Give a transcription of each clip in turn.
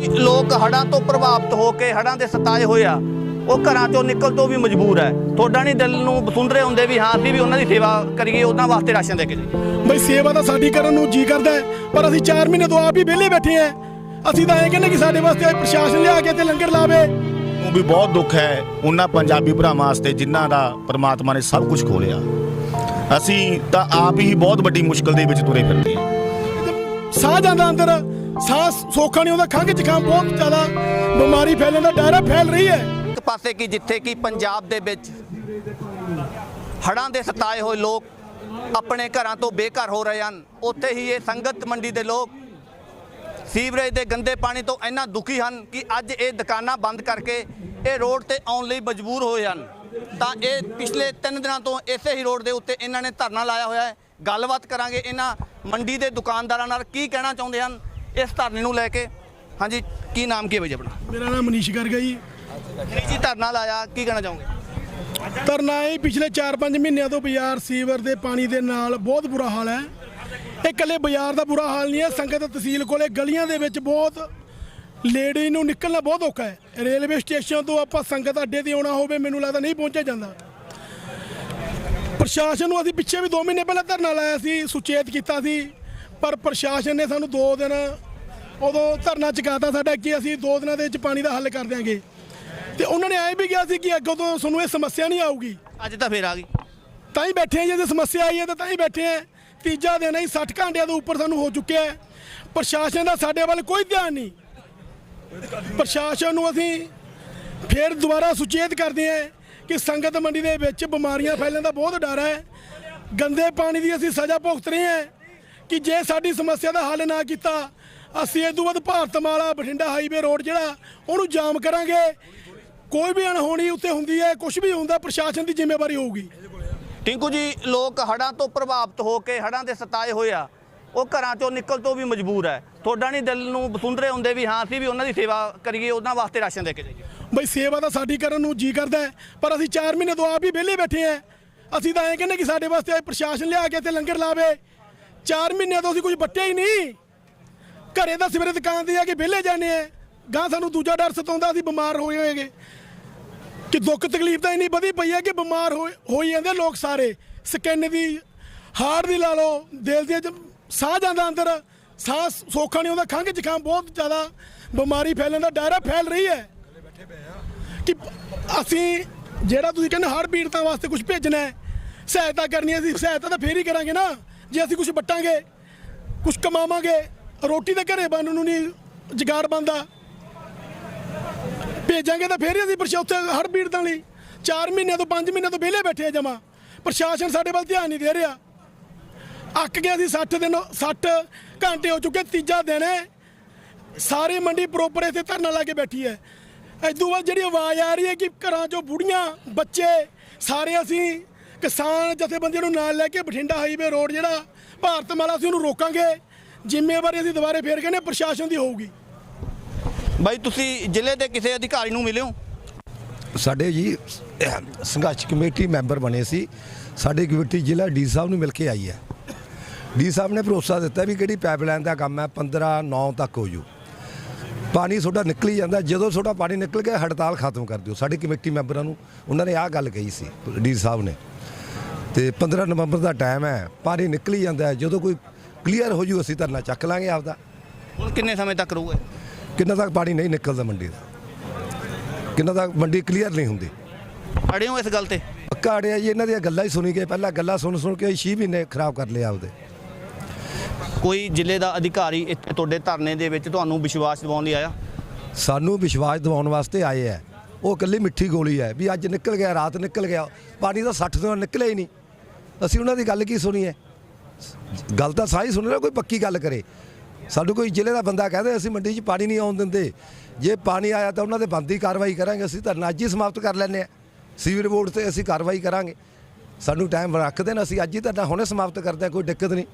ਲੋਕ ਹੜ੍ਹਾਂ ਤੋਂ ਪ੍ਰਭਾਵਿਤ ਹੋ ਕੇ ਹੜ੍ਹਾਂ ਦੇ ਸਤਾਏ ਹੋਏ ਆ ਉਹ ਘਰਾਂ ਚੋਂ ਨਿਕਲ ਤੋਂ ਵੀ ਮਜਬੂਰ ਹੈ। ਤੁਹਾਡਾ ਨਹੀਂ ਦਿਲ ਨੂੰ ਬਸੁੰਦਰੇ ਹੁੰਦੇ ਵੀ ਹਾਂ ਅਸੀਂ ਵੀ ਉਹਨਾਂ ਦੀ ਸੇਵਾ ਕਰੀਏ ਉਹਨਾਂ ਵਾਸਤੇ ਰਾਸ਼ਨ ਦੇ ਕੇ ਜਾਈਏ। ਬਈ ਸੇਵਾ ਤਾਂ ਸਾਡੀ ਕਰਨ ਨੂੰ ਜੀ ਕਰਦਾ ਪਰ ਅਸੀਂ 4 ਮਹੀਨੇ ਤੋਂ ਆਪ ਹੀ ਵਿਹਲੇ ਬੈਠੇ ਆਂ ਅਸੀਂ ਤਾਂ ਐਂ ਕਹਿੰਦੇ ਕਿ ਸਾਡੇ ਵਾਸਤੇ ਪ੍ਰਸ਼ਾਸਨ ਲਿਆ ਕੇ ਤੇ ਲੰਗਰ ਲਾਵੇ। ਨੂੰ ਵੀ ਬਹੁਤ ਦੁੱਖ ਹੈ ਉਹਨਾਂ ਪੰਜਾਬੀ ਭਰਾਵਾਂ ਵਾਸਤੇ ਜਿਨ੍ਹਾਂ ਦਾ ਪ੍ਰਮਾਤਮਾ ਨੇ ਸਭ ਕੁਝ ਖੋਲਿਆ ਅਸੀਂ ਤਾਂ ਆਪ ਹੀ ਬਹੁਤ ਵੱਡੀ ਮੁਸ਼ਕਲ ਦੇ ਵਿੱਚ ਤੁਰੇ ਫਿਰਦੇ ਹਾਂ। ਸਾਹ ਜਾਂਦਾ ਅੰਦਰ। ਸਾਹ ਸੌਖਾ ਨਹੀਂ ਆਉਂਦਾ ਖੰਘ ਜ਼ੁਕਾਮ ਬਹੁਤ ਜ਼ਿਆਦਾ, ਬਿਮਾਰੀ ਫੈਲਣ ਦਾ ਡਰ ਹੈ ਫੈਲ ਰਹੀ ਹੈ। ਇੱਕ ਪਾਸੇ ਕੀ ਜਿੱਥੇ ਕਿ ਪੰਜਾਬ ਦੇ ਵਿੱਚ ਹੜ੍ਹਾਂ ਦੇ ਸਤਾਏ ਹੋਏ ਲੋਕ ਆਪਣੇ ਘਰਾਂ ਤੋਂ ਬੇਘਰ ਹੋ ਰਹੇ ਹਨ। ਉੱਥੇ ਹੀ ਇਹ ਸੰਗਤ ਮੰਡੀ ਦੇ ਲੋਕ ਸੀਵਰੇਜ ਦੇ ਗੰਦੇ ਪਾਣੀ ਤੋਂ ਇੰਨਾ ਦੁਖੀ ਹਨ ਕਿ ਅੱਜ ਇਹ ਦੁਕਾਨਾਂ ਬੰਦ ਕਰਕੇ ਇਹ ਰੋਡ ਤੇ ਆਉਣ ਲਈ ਮਜਬੂਰ ਹੋਏ ਹਨ। ਤਾਂ ਇਹ ਪਿਛਲੇ 3 ਦਿਨਾਂ ਤੋਂ ਇਸੇ ਹੀ ਰੋਡ ਦੇ ਉੱਤੇ ਇਹਨਾਂ ਨੇ ਧਰਨਾ ਲਾਇਆ ਹੋਇਆ ਹੈ। ਗੱਲਬਾਤ ਕਰਾਂਗੇ ਇਹਨਾਂ ਮੰਡੀ ਦੇ ਦੁਕਾਨਦਾਰਾਂ ਨਾਲ ਕੀ ਕਹਿਣਾ ਚਾਹੁੰਦੇ ਹਨ। ਇਸ ਧਰਨੇ ਨੂੰ ਲੈ ਕੇ। ਹਾਂਜੀ ਕੀ ਨਾਮ ਕੀ ਹੈ ਬਈ ਆਪਣਾ? ਮੇਰਾ ਨਾਮ ਮਨੀਸ਼ ਗਰਗ ਜੀ। ਜੀ ਧਰਨਾ ਲਾਇਆ ਕੀ ਕਹਿਣਾ ਚਾਹੋਗੇ? ਤਰਨਾ ਇਹ ਪਿਛਲੇ 4-5 ਮਹੀਨਿਆਂ ਤੋਂ ਬਾਜ਼ਾਰ ਸੀਵਰ ਦੇ ਪਾਣੀ ਦੇ ਨਾਲ ਬਹੁਤ ਬੁਰਾ ਹਾਲ ਹੈ। ਇਹ ਇਕੱਲੇ ਬਾਜ਼ਾਰ ਦਾ ਬੁਰਾ ਹਾਲ ਨਹੀਂ ਹੈ ਸੰਗਤ ਤਹਿਸੀਲ ਕੋਲੇ ਗਲੀਆਂ ਦੇ ਵਿੱਚ ਬਹੁਤ ਲੇਡੀ ਨੂੰ ਨਿਕਲਣਾ ਬਹੁਤ ਔਖਾ ਹੈ। ਰੇਲਵੇ ਸਟੇਸ਼ਨ ਤੋਂ ਆਪਾਂ ਸੰਗਤ ਅੱਡੇ ਤੇ ਆਉਣਾ ਹੋਵੇ ਮੈਨੂੰ ਲੱਗਦਾ ਨਹੀਂ ਪਹੁੰਚਿਆ ਜਾਂਦਾ। ਪ੍ਰਸ਼ਾਸਨ ਨੂੰ ਅਸੀਂ ਪਿੱਛੇ ਵੀ 2 ਮਹੀਨੇ ਪਹਿਲਾਂ ਧਰਨਾ ਲਾਇਆ ਸੀ ਸੁਚੇਤ ਕੀਤਾ ਸੀ। ਪਰ ਪ੍ਰਸ਼ਾਸਨ ਨੇ ਸਾਨੂੰ 2 ਦਿਨ ਉਦੋਂ ਧਰਨਾ ਚੁਕਾਤਾ ਸਾਡਾ ਕਿ ਅਸੀਂ 2 ਦਿਨਾਂ ਦੇ ਵਿੱਚ ਪਾਣੀ ਦਾ ਹੱਲ ਕਰ ਦਿਆਂਗੇ। ਤੇ ਉਹਨਾਂ ਨੇ ਐ ਵੀ ਕਿਹਾ ਸੀ ਕਿ ਅੱਗੋਂ ਤੋਂ ਤੁਹਾਨੂੰ ਇਹ ਸਮੱਸਿਆ ਨਹੀਂ ਆਊਗੀ। ਅੱਜ ਤਾਂ ਫੇਰ ਆ ਗਈ। ਤਾਂ ਹੀ ਬੈਠੇ ਆ ਜੇ ਸਮੱਸਿਆ ਆਈ ਹੈ ਤਾਂ ਤਾਂ ਹੀ ਬੈਠੇ ਆ ਤੀਜਾ ਦਿਨ ਹੀ 60 ਘੰਟਿਆਂ ਤੋਂ ਉੱਪਰ ਸਾਨੂੰ ਹੋ ਚੁੱਕਿਆ ਹੈ। ਪ੍ਰਸ਼ਾਸਨ ਦਾ ਸਾਡੇ ਵੱਲ ਕੋਈ ਧਿਆਨ ਨਹੀਂ। ਪ੍ਰਸ਼ਾਸਨ ਨੂੰ ਅਸੀਂ ਫੇਰ ਦੁਬਾਰਾ ਸੁਚੇਤ ਕਰਦੇ ਹਾਂ ਕਿ ਸੰਗਤ ਮੰਡੀ ਦੇ ਵਿੱਚ ਬਿਮਾਰੀਆਂ ਫੈਲਣ ਦਾ ਬਹੁਤ ਡਰ ਹੈ। ਗੰਦੇ ਪਾਣੀ ਦੀ ਅਸੀਂ ਸਜ਼ਾ ਭੁਗਤ ਰਹੇ ਹਾਂ। ਕਿ ਜੇ ਸਾਡੀ ਸਮੱਸਿਆ ਦਾ ਹੱਲ ਨਾ ਕੀਤਾ ਅਸੀਂ ਇਹ ਤੋਂ ਬਾਅਦ ਭਾਰਤਮਾਲਾ ਬਠਿੰਡਾ ਹਾਈਵੇ ਰੋਡ ਜਿਹੜਾ ਉਹਨੂੰ ਜਾਮ ਕਰਾਂਗੇ। ਕੋਈ ਵੀ ਅਣਹੋਣੀ ਉੱਤੇ ਹੁੰਦੀ ਹੈ ਕੁਝ ਵੀ ਹੁੰਦਾ ਪ੍ਰਸ਼ਾਸਨ ਦੀ ਜ਼ਿੰਮੇਵਾਰੀ ਹੋਊਗੀ। ਟਿੰਕੂ ਜੀ ਲੋਕ ਹੜ੍ਹਾਂ ਤੋਂ ਪ੍ਰਭਾਵਿਤ ਹੋ ਕੇ ਹੜ੍ਹਾਂ ਦੇ ਸਤਾਏ ਹੋਏ ਆ ਉਹ ਘਰਾਂ ਚੋਂ ਨਿਕਲ ਤੋਂ ਵੀ ਮਜਬੂਰ ਹੈ। ਤੁਹਾਡਾ ਨਹੀਂ ਦਿਲ ਨੂੰ ਬਸੁੰਦਰੇ ਹੁੰਦੇ ਵੀ ਹਾਂ ਅਸੀਂ ਵੀ ਉਹਨਾਂ ਦੀ ਸੇਵਾ ਕਰੀਏ ਉਹਨਾਂ ਵਾਸਤੇ ਰਾਸ਼ਨ ਦੇ ਕੇ ਜਾਈਏ। ਬਈ ਸੇਵਾ ਤਾਂ ਸਾਡੀ ਕਰਨ ਨੂੰ ਜੀ ਕਰਦਾ ਪਰ ਅਸੀਂ 4 ਮਹੀਨੇ ਤੋਂ ਆਪ ਹੀ ਵਿਹਲੇ ਬੈਠੇ ਆਂ ਅਸੀਂ ਤਾਂ ਐਂ ਕਹਿੰਦੇ ਕਿ ਸਾਡੇ ਵਾਸਤੇ ਪ੍ਰਸ਼ਾਸਨ ਲਿਆ ਕੇ ਤੇ ਲੰਗਰ ਲਾਵੇ। 4 ਮਹੀਨਿਆਂ ਤੋਂ ਅਸੀਂ ਕੁਝ ਬੱਟਿਆ ਹੀ ਨਹੀਂ। ਘਰੇ ਦਾ ਸਵੇਰੇ ਦੁਕਾਨ ਤੇ ਜਾ ਕੇ ਵਿਹਲੇ ਜਾਂਦੇ ਆ ਗਾਂ ਸਾਨੂੰ ਦੂਜਾ ਡਰ ਸਤਾਉਂਦਾ, ਅਸੀਂ ਬਿਮਾਰ ਹੋਏ ਹੋਏਗੇ ਕਿ ਦੁੱਖ ਤਕਲੀਫ ਤਾਂ ਇੰਨੀ ਵਧੀ ਪਈ ਹੈ ਕਿ ਬਿਮਾਰ ਹੋਏ ਹੋਈ ਜਾਂਦੇ ਲੋਕ ਸਾਰੇ। ਸਕਿਨ ਦੀ, ਹਾਰਟ ਦੀ ਲਾ ਲਓ, ਦਿਲ ਦੀ ਸਾਹ ਜਾਂਦਾ ਅੰਦਰ। ਸਾਹ ਸੌਖਾ ਨਹੀਂ ਆਉਂਦਾ ਖੰਘ ਜ਼ੁਕਾਮ ਬਹੁਤ ਜ਼ਿਆਦਾ ਬਿਮਾਰੀ ਫੈਲਣ ਦਾ ਡਰ ਹੈ ਫੈਲ ਰਹੀ ਹੈ। ਕਿ ਅਸੀਂ ਜਿਹੜਾ ਤੁਸੀਂ ਕਹਿੰਦੇ ਹਰ ਪੀੜਤਾਂ ਵਾਸਤੇ ਕੁਝ ਭੇਜਣਾ ਹੈ, ਸਹਾਇਤਾ ਕਰਨੀ ਹੈ, ਅਸੀਂ ਸਹਾਇਤਾ ਤਾਂ ਫੇਰ ਹੀ ਕਰਾਂਗੇ ਨਾ। ਜੇ ਅਸੀਂ ਕੁਝ ਵੱਟਾਂਗੇ ਕੁਝ ਕਮਾਵਾਂਗੇ, ਰੋਟੀ ਤਾਂ ਘਰੇ ਬਣਨ ਨੂੰ ਨਹੀਂ ਜਗਾੜ ਬੰਦਾ ਭੇਜਾਂਗੇ ਤਾਂ ਫੇਰ ਅਸੀਂ ਪ੍ਰਸ਼ਾ ਉੱਥੇ ਹੜ ਪੀੜਤਾਂ ਲਈ। 4 ਮਹੀਨਿਆਂ ਤੋਂ 5 ਮਹੀਨਿਆਂ ਤੋਂ ਵਿਹਲੇ ਬੈਠੇ ਆ ਜਮਾ। ਪ੍ਰਸ਼ਾਸਨ ਸਾਡੇ ਵੱਲ ਧਿਆਨ ਨਹੀਂ ਦੇ ਰਿਹਾ। ਅੱਕ ਗਿਆ ਅਸੀਂ 60 ਦਿਨ 60 ਘੰਟੇ ਹੋ ਚੁੱਕੇ, ਤੀਜਾ ਦਿਨ ਹੈ। ਸਾਰੀ ਮੰਡੀ ਪ੍ਰੋਪਰ ਇੱਥੇ ਧਰਨਾ ਲਾ ਕੇ ਬੈਠੀ ਹੈ। ਇਦੋਂ ਬਾਅਦ ਜਿਹੜੀ ਆਵਾਜ਼ ਆ ਰਹੀ ਹੈ ਕਿ ਘਰਾਂ ਚੋਂ ਬੁੜੀਆਂ, ਬੱਚੇ, ਸਾਰੇ ਅਸੀਂ ਕਿਸਾਨ ਜਥੇਬੰਦੀਆਂ ਨੂੰ ਨਾਲ ਲੈ ਕੇ ਬਠਿੰਡਾ ਹਾਈਵੇ ਰੋਡ ਜਿਹੜਾ ਭਾਰਤ ਮਾਲਾ ਅਸੀਂ ਉਹਨੂੰ ਰੋਕਾਂਗੇ। ਜ਼ਿੰਮੇਵਾਰੀ ਅਸੀਂ ਦੁਬਾਰੇ ਫੇਰ ਕਹਿੰਦੇ ਪ੍ਰਸ਼ਾਸਨ ਦੀ ਹੋਊਗੀ। ਬਾਈ ਤੁਸੀਂ ਜ਼ਿਲ੍ਹੇ ਦੇ ਕਿਸੇ ਅਧਿਕਾਰੀ ਨੂੰ ਮਿਲਿਓ ਸਾਡੇ ਜੀ ਸੰਘਰਸ਼ ਕਮੇਟੀ ਮੈਂਬਰ ਬਣੇ ਸੀ। ਸਾਡੇ ਕਮੇਟੀ ਜ਼ਿਲ੍ਹਾ ਡੀ ਸਾਹਿਬ ਨੂੰ ਮਿਲ ਕੇ ਆਈ ਹੈ। ਡੀ ਸਾਹਿਬ ਨੇ ਭਰੋਸਾ ਦਿੱਤਾ ਵੀ ਕਿਹੜੀ ਪਾਈਪਲਾਈਨ ਦਾ ਕੰਮ ਹੈ 15 9 ਤੱਕ ਹੋ ਜੂ। ਪਾਣੀ ਤੁਹਾਡਾ ਨਿਕਲ ਜਾਂਦਾ ਜਦੋਂ ਤੁਹਾਡਾ ਪਾਣੀ ਨਿਕਲ ਗਿਆ ਹੜਤਾਲ ਖਤਮ ਕਰ ਦਿਓ। ਸਾਡੇ ਕਮੇਟੀ ਮੈਂਬਰਾਂ ਨੂੰ ਉਹਨਾਂ ਨੇ ਆਹ ਗੱਲ ਕਹੀ ਸੀ ਡੀ ਸਾਹਿਬ ਨੇ। ਤੇ 15 ਨਵੰਬਰ ਦਾ ਟਾਈਮ ਹੈ ਪਾਣੀ ਨਿਕਲ ਜਾਂਦਾ ਜਦੋਂ ਕੋਈ ਕਲੀਅਰ ਹੋ ਜੂ ਅਸੀਂ ਧਰਨਾ ਚੱਕ ਲਾਂਗੇ ਆਪਦਾ। ਹੁਣ ਕਿੰਨੇ ਸਮੇਂ ਤੱਕ ਰਹੂਗਾ ਕਿੰਨਾ ਤੱਕ ਪਾਣੀ ਨਹੀਂ ਨਿਕਲਦਾ ਮੰਡੀ ਦਾ? ਕਿੰਨਾ ਤੱਕ ਮੰਡੀ ਕਲੀਅਰ ਨਹੀਂ ਹੁੰਦੀ। ਅੜੇ ਹੋ ਇਸ ਗੱਲ ਤੇ? ਪੱਕਾ ਅੜਿਆ ਜੀ ਇਹਨਾਂ ਦੀਆਂ ਗੱਲਾਂ ਹੀ ਸੁਣੀ ਗਏ ਪਹਿਲਾਂ ਗੱਲਾਂ ਸੁਣ ਸੁਣ ਕੇ 6 ਮਹੀਨੇ ਖਰਾਬ ਕਰ ਲਏ ਆਪਦੇ। ਕੋਈ ਜ਼ਿਲ੍ਹੇ ਦਾ ਅਧਿਕਾਰੀ ਇੱਥੇ ਤੁਹਾਡੇ ਧਰਨੇ ਦੇ ਵਿੱਚ ਤੁਹਾਨੂੰ ਵਿਸ਼ਵਾਸ ਦਿਵਾਉਣ ਲਈ ਆਇਆ? ਸਾਨੂੰ ਵਿਸ਼ਵਾਸ ਦਿਵਾਉਣ ਵਾਸਤੇ ਆਏ ਹੈ। ਉਹ ਇਕੱਲੀ ਮਿੱਠੀ ਗੋਲੀ ਹੈ ਵੀ ਅੱਜ ਨਿਕਲ ਗਿਆ ਰਾਤ ਨਿਕਲ ਗਿਆ ਪਾਣੀ ਤਾਂ 60 ਤੋਂ ਨਿਕਲਿਆ ਹੀ ਨਹੀਂ। ਅਸੀਂ ਉਹਨਾਂ ਦੀ ਗੱਲ ਕੀ ਸੁਣੀ ਹੈ? ਗੱਲ ਤਾਂ ਸਾਰੀ ਸੁਣ ਰਿਹਾ, ਕੋਈ ਪੱਕੀ ਗੱਲ ਕਰੇ। ਸਾਨੂੰ ਕੋਈ ਜ਼ਿਲ੍ਹੇ ਦਾ ਬੰਦਾ ਕਹਦੇ, ਅਸੀਂ ਮੰਡੀ 'ਚ ਪਾਣੀ ਨਹੀਂ ਆਉਣ ਦਿੰਦੇ। ਜੇ ਪਾਣੀ ਆਇਆ ਤਾਂ ਉਹਨਾਂ ਦੇ ਬੰਦੀ ਕਾਰਵਾਈ ਕਰਾਂਗੇ, ਅਸੀਂ ਧਰਨਾ ਅੱਜ ਹੀ ਸਮਾਪਤ ਕਰ ਲੈਂਦੇ ਆ ਸੀਵਰ ਬੋਰਡ ਤੇ ਅਸੀਂ ਕਾਰਵਾਈ ਕਰਾਂਗੇ। ਸਾਨੂੰ ਟਾਈਮ ਰੱਖ ਦੇਣ ਅਸੀਂ ਅੱਜ ਹੀ ਧਰਨਾ ਹੁਣੇ ਸਮਾਪਤ ਕਰਦੇ ਹਾਂ, ਕੋਈ ਦਿੱਕਤ ਨਹੀਂ।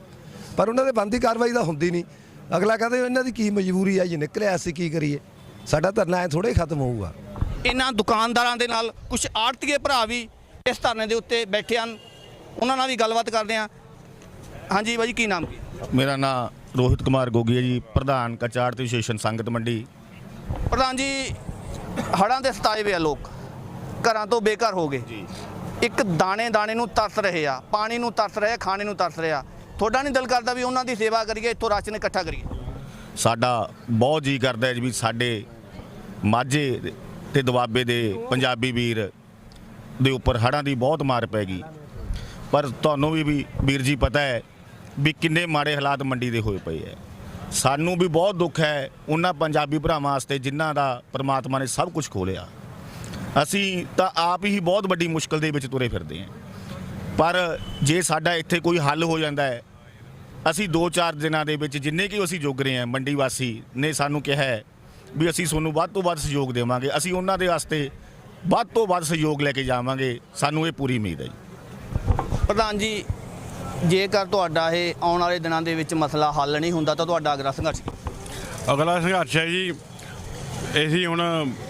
ਪਰ ਉਹਨਾਂ ਦੇ ਬੰਦੀ ਕਾਰਵਾਈ ਤਾਂ ਹੁੰਦੀ ਨਹੀਂ। ਅਗਲਾ ਕਹਿੰਦੇ, ਇਹਨਾਂ ਦੀ ਕੀ ਮਜਬੂਰੀ ਹੈ ਜੀ, ਨਿਕਲਿਆ, ਅਸੀਂ ਕੀ ਕਰੀਏ? ਸਾਡਾ ਧਰਨਾ ਐ ਥੋੜੇ ਖਤਮ ਹੋਊਗਾ। ਇਹਨਾਂ ਦੁਕਾਨਦਾਰਾਂ ਦੇ ਨਾਲ ਕੁਝ ਆੜਤੀਏ ਭਰਾ ਵੀ ਇਸ ਧਰਨੇ ਦੇ ਉੱਤੇ ਬੈਠੇ ਹਨ। ਉਹਨਾਂ ਨਾਲ ਵੀ ਗੱਲਬਾਤ ਕਰਦੇ ਹਾਂ। ਹਾਂਜੀ ਬਾਈ ਕੀ ਨਾਮ? ਮੇਰਾ ਨਾਮ ਰੋਹਿਤ ਕੁਮਾਰ ਗੋਗੀ ਹੈ ਜੀ ਪ੍ਰਧਾਨ ਕਚਾੜ ਤੇ ਵਿਸ਼ੇਸ਼ਣ ਸੰਗਤ ਮੰਡੀ। ਪ੍ਰਧਾਨ ਜੀ ਹੜ੍ਹਾਂ ਦੇ ਸਤਾਏ ਹੋਏ ਆ ਲੋਕ। ਘਰਾਂ ਤੋਂ ਬੇਘਰ ਹੋ ਗਏ। ਜੀ। ਇੱਕ ਦਾਣੇ ਦਾਣੇ ਨੂੰ ਤਰਸ ਰਹੇ ਆ ਪਾਣੀ ਨੂੰ ਤਰਸ ਰਹੇ ਆ ਖਾਣੇ ਨੂੰ ਤਰਸ ਰਹੇ ਆ। ਤੁਹਾਡਾ ਨਹੀਂ ਦਿਲ ਕਰਦਾ ਵੀ ਉਹਨਾਂ ਦੀ ਸੇਵਾ ਕਰੀਏ ਇੱਥੋਂ ਰਾਸ਼ਨ ਇਕੱਠਾ ਕਰੀਏ? ਸਾਡਾ ਬਹੁਤ ਜੀ ਕਰਦਾ ਹੈ ਜੀ ਵੀ ਸਾਡੇ ਮਾਝੇ ਤੇ ਦੁਆਬੇ ਦੇ ਪੰਜਾਬੀ ਵੀਰ ਦੇ ਉੱਪਰ ਹੜ੍ਹਾਂ ਦੀ ਬਹੁਤ ਮਾਰ ਪੈ ਗਈ। ਪਰ ਤੁਹਾਨੂੰ ਵੀ ਵੀਰ ਜੀ ਪਤਾ ਹੈ ਵੀ ਕਿੰਨੇ ਮਾੜੇ ਹਾਲਾਤ ਮੰਡੀ ਦੇ ਹੋਏ ਪਏ ਹੈ। ਸਾਨੂੰ ਵੀ ਬਹੁਤ ਦੁੱਖ ਹੈ ਉਹਨਾਂ ਪੰਜਾਬੀ ਭਰਾਵਾਂ ਵਾਸਤੇ ਜਿਨ੍ਹਾਂ ਦਾ ਪ੍ਰਮਾਤਮਾ ਨੇ ਸਭ ਕੁਝ ਖੋਲਿਆ ਅਸੀਂ ਤਾਂ ਆਪ ਹੀ ਬਹੁਤ ਵੱਡੀ ਮੁਸ਼ਕਲ ਦੇ ਵਿੱਚ ਤੁਰੇ ਫਿਰਦੇ ਹਾਂ। ਪਰ ਜੇ ਸਾਡਾ ਇੱਥੇ ਕੋਈ ਹੱਲ ਹੋ ਜਾਂਦਾ ਹੈ, ਅਸੀਂ 2-4 ਦਿਨਾਂ ਦੇ ਵਿੱਚ ਜਿੰਨੇ ਕਿ ਅਸੀਂ ਜੋਗ ਰਹੇ ਹਾਂ ਮੰਡੀ ਵਾਸੀ ਨੇ ਸਾਨੂੰ ਕਿਹਾ ਹੈ ਵੀ ਅਸੀਂ ਤੁਹਾਨੂੰ ਵੱਧ ਤੋਂ ਵੱਧ ਸਹਿਯੋਗ ਦੇਵਾਂਗੇ, ਅਸੀਂ ਉਹਨਾਂ ਦੇ ਵਾਸਤੇ ਵੱਧ ਤੋਂ ਵੱਧ ਸਹਿਯੋਗ ਲੈ ਕੇ ਜਾਵਾਂਗੇ, ਸਾਨੂੰ ਇਹ ਪੂਰੀ ਉਮੀਦ ਹੈ ਜੀ। ਪ੍ਰਧਾਨ ਜੀ ਜੇਕਰ ਤੁਹਾਡਾ ਇਹ ਆਉਣ ਵਾਲੇ ਦਿਨਾਂ ਦੇ ਵਿੱਚ ਮਸਲਾ ਹੱਲ ਨਹੀਂ ਹੁੰਦਾ ਤਾਂ ਤੁਹਾਡਾ ਅਗਲਾ ਸੰਘਰਸ਼ ਕੀ? ਅਗਲਾ ਸੰਘਰਸ਼ ਹੈ ਜੀ ਅਸੀਂ ਹੁਣ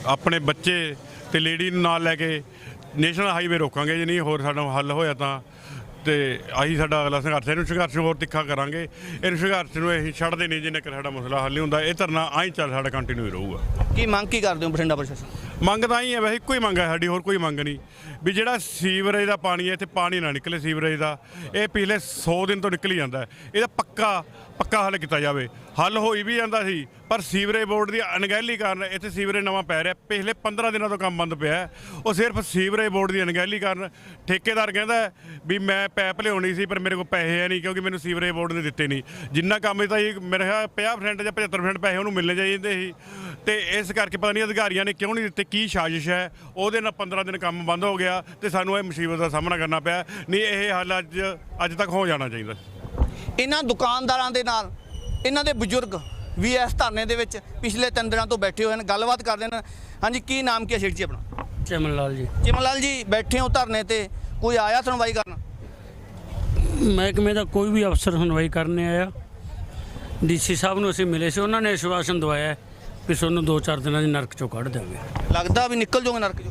ਆਪਣੇ ਬੱਚੇ ਤੇ ਲੇਡੀ ਨੂੰ ਨਾਲ ਲੈ ਕੇ ਨੈਸ਼ਨਲ ਹਾਈਵੇ ਰੋਕਾਂਗੇ ਜੇ ਨਹੀਂ ਹੋਰ ਸਾਡਾ ਹੱਲ ਹੋਇਆ ਤਾਂ ਤੇ ਆਹੀ ਸਾਡਾ ਅਗਲਾ ਸੰਘਰਸ਼ ਹੈ। ਇਹਨੂੰ ਸੰਘਰਸ਼ ਹੋਰ ਤਿੱਖਾ ਕਰਾਂਗੇ ਇਹਨੂੰ ਸੰਘਰਸ਼ ਨੂੰ ਅਸੀਂ ਛੱਡਦੇ ਨਹੀਂ ਜਿੰਨੇ ਚਿਰ ਸਾਡਾ ਮਸਲਾ ਹੱਲ ਨਹੀਂ ਹੁੰਦਾ ਇਹ ਧਰਨਾ ਆਈ ਚੱਲ ਸਾਡਾ ਕੰਟੀਨਿਊ ਰਹੂਗਾ ਕੀ ਮੰਗ ਕੀ ਕਰਦੇ ਹੋ ਬਠਿੰਡਾ ਪ੍ਰਸ਼ਾਸਨ ਮੰਗ ਤਾਂ ਹੀ ਹੈ ਵੈਸੇ ਇੱਕੋ ਹੀ ਮੰਗ ਹੈ ਸਾਡੀ, ਹੋਰ ਕੋਈ ਮੰਗ ਨਹੀਂ। ਵੀ ਜਿਹੜਾ ਸੀਵਰੇਜ ਦਾ ਪਾਣੀ ਹੈ ਇੱਥੇ ਪਾਣੀ ਨਾ ਨਿਕਲੇ ਸੀਵਰੇਜ ਦਾ। ਇਹ ਪਿਛਲੇ 100 ਦਿਨ ਤੋਂ ਨਿਕਲ ਹੀ। ਜਾਂਦਾ ਇਹਦਾ ਪੱਕਾ ਪੱਕਾ ਹੱਲ ਕੀਤਾ ਜਾਵੇ। ਹੱਲ ਹੋਈ ਵੀ ਜਾਂਦਾ ਸੀ, ਪਰ ਸੀਵਰੇਜ ਬੋਰਡ ਦੀ ਅਣਗਹਿਲੀ ਕਾਰਨ ਇੱਥੇ ਸੀਵਰੇਜ ਨਵਾਂ ਪੈ ਰਿਹਾ। ਪਿਛਲੇ 15 ਦਿਨਾਂ ਤੋਂ ਕੰਮ ਬੰਦ ਪਿਆ ਉਹ ਸਿਰਫ ਸੀਵਰੇਜ ਬੋਰਡ ਦੀ ਅਣਗਹਿਲੀ ਕਾਰਨ ਠੇਕੇਦਾਰ ਕਹਿੰਦਾ ਵੀ ਮੈਂ ਪੈਪ ਲਿਆਉਣੀ ਸੀ, ਪਰ ਮੇਰੇ ਕੋਲ ਪੈਸੇ ਹੈ ਨਹੀਂ, ਕਿਉਂਕਿ ਮੈਨੂੰ ਸੀਵਰੇਜ ਬੋਰਡ ਨੇ ਦਿੱਤੇ ਨਹੀਂ। ਜਿੰਨਾ ਕੰਮ ਤਾਂ ਇਹ ਮੇਰੇ ਖਿਆਲ 50% ਜਾਂ 75% ਪੈਸੇ ਉਹਨੂੰ ਮਿਲਣੇ ਚਾਹੀਦੇ ਸੀ। ਤੇ ਇਸ ਕਰਕੇ ਪਤਾ ਨਹੀਂ ਅਧਿਕਾਰੀਆਂ ਨੇ ਕਿਉਂ ਨਹੀਂ ਦਿੱਤੇ ਕੀ ਸਾਜ਼ਿਸ਼ ਹੈ? ਉਹਦੇ ਨਾਲ 15 ਦਿਨ ਕੰਮ ਬੰਦ ਹੋ ਗਿਆ ਤੇ ਸਾਨੂੰ ਇਹ ਮੁਸੀਬਤ ਦਾ ਸਾਹਮਣਾ ਕਰਨਾ ਪਿਆ। ਨਹੀਂ ਇਹ ਹੱਲ ਅੱਜ ਅੱਜ ਤੱਕ ਹੋ ਜਾਣਾ ਚਾਹੀਦਾ। ਇਹਨਾਂ ਦੁਕਾਨਦਾਰਾਂ ਦੇ ਨਾਲ ਇਹਨਾਂ ਦੇ ਬਜ਼ੁਰਗ ਵੀ ਇਸ ਧਰਨੇ ਦੇ ਵਿੱਚ ਪਿਛਲੇ ਤਿੰਨ ਦਿਨਾਂ ਤੋਂ ਬੈਠੇ ਹੋਏ ਨੇ ਗੱਲਬਾਤ ਕਰਦੇ ਨੇ। ਹਾਂਜੀ ਕੀ ਨਾਮ ਕੀ ਹੈ ਸ਼ੇਖ ਜੀ ਆਪਣਾ? ਚਮਨ ਲਾਲ ਜੀ। ਚਿਮਨ ਲਾਲ ਜੀ ਬੈਠੇ ਹੋ ਧਰਨੇ ਤੇ ਕੋਈ ਆਇਆ ਸੁਣਵਾਈ ਕਰਨ? ਮਹਿਕਮੇ ਦਾ ਕੋਈ ਵੀ ਅਫਸਰ ਸੁਣਵਾਈ ਕਰਨ ਨਹੀਂ ਆਇਆ। ਡੀਸੀ ਸਾਹਿਬ ਨੂੰ ਅਸੀਂ ਮਿਲੇ ਸੀ ਉਹਨਾਂ ਨੇ ਆਸ਼ਵਾਸਨ ਦਵਾਇਆ ਹੈ। ਵੀ ਤੁਹਾਨੂੰ 2-4 ਦਿਨਾਂ ਦੀ ਨਰਕ ਚੋਂ ਕੱਢ ਦੇਵਾਂਗੇ ਲੱਗਦਾ ਵੀ ਨਿਕਲ ਜਾਓਗੇ ਨਰਕ ਜੋ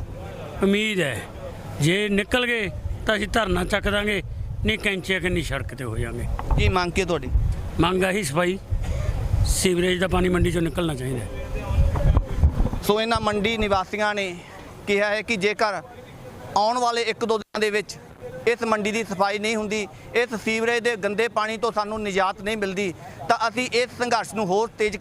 ਉਮੀਦ ਹੈ। ਜੇ ਨਿਕਲ ਗਏ ਤਾਂ ਅਸੀਂ ਧਰਨਾ ਚੱਕ ਦਾਂਗੇ ਨਹੀਂ ਕੈਂਚੀਆਂ ਕਿੰਨੀ ਸੜਕ ਤੇ ਹੋ ਜਾਾਂਗੇ ਕੀ ਮੰਗ ਕੀ ਤੁਹਾਡੀ? ਮੰਗ ਆਹੀ ਸਫ਼ਾਈ ਸੀਵਰੇਜ ਦਾ ਪਾਣੀ ਮੰਡੀ ਚੋਂ ਨਿਕਲਣਾ ਚਾਹੀਦਾ ਹੈ। ਸੋ ਇਹਨਾਂ ਮੰਡੀ ਨਿਵਾਸੀਆਂ ਨੇ ਕਿਹਾ ਹੈ ਕਿ ਜੇਕਰ ਆਉਣ ਵਾਲੇ 1-2 ਦਿਨਾਂ ਦੇ ਵਿੱਚ ਇਸ ਮੰਡੀ ਦੀ ਸਫ਼ਾਈ ਨਹੀਂ ਹੁੰਦੀ ਇਸ ਸੀਵਰੇਜ ਦੇ ਗੰਦੇ ਪਾਣੀ ਤੋਂ ਸਾਨੂੰ ਨਿਜਾਤ ਨਹੀਂ ਮਿਲਦੀ ਤਾਂ ਅਸੀਂ ਇਸ ਸੰਘਰਸ਼ ਨੂੰ ਹੋਰ ਤੇਜ਼